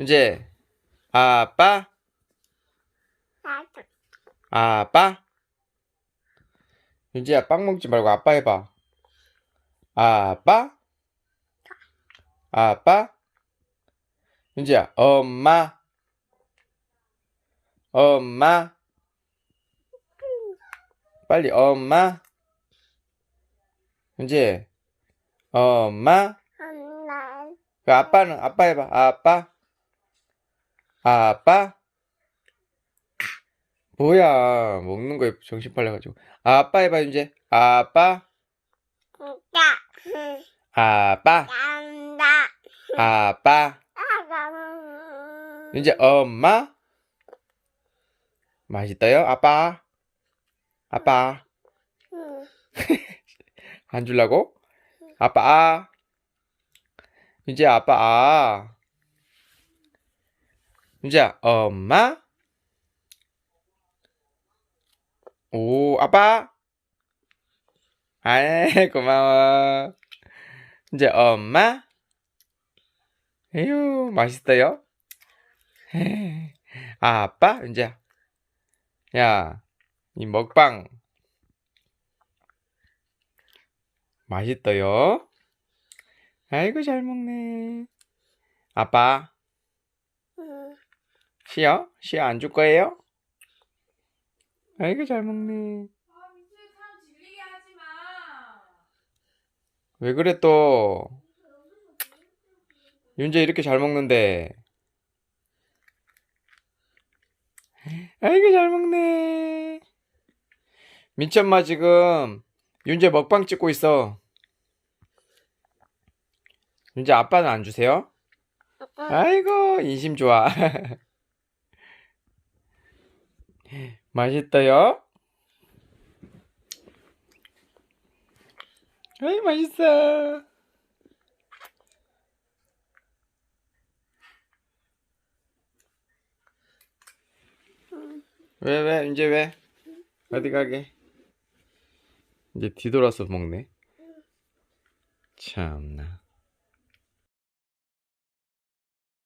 이제 아빠. 아빠? 윤지야 빵 먹지 말고 아빠 해봐. 아빠? 아빠? 윤지야 엄마? 엄마? 빨리 엄마? 윤지 엄마? 엄마. 그 아빠는 아빠 해봐. 아빠 아빠? 뭐야 먹는 거에 정신 팔려가지고. 아빠 해봐 이제 아빠. 아빠. 아빠. 이제 엄마? 맛있어요 아빠? 아빠? 응. 안 줄라고? 아빠? 아 이제 아빠? 아 이제 엄마. 오 아빠. 아이 고마워. 이제 엄마. 에휴 맛있어요. 아빠? 이제. 야 이 먹방. 맛있어요. 아이고 잘 먹네. 아빠. 응. 쉬어? 쉬어 안 줄 거예요? 아이고 잘 먹네 아, 민수 사람 질리게 하지 마. 왜 그래 또 윤재 이렇게 잘 먹는데 아이고 잘 먹네 민치 엄마 지금 윤재 먹방 찍고 있어 윤재 아빠는 안 주세요? 아이고 인심 좋아 맛있어요? 아이 맛있어. 왜 왜? 이제 왜? 어디 가게? 이제 뒤돌아서 먹네. 참나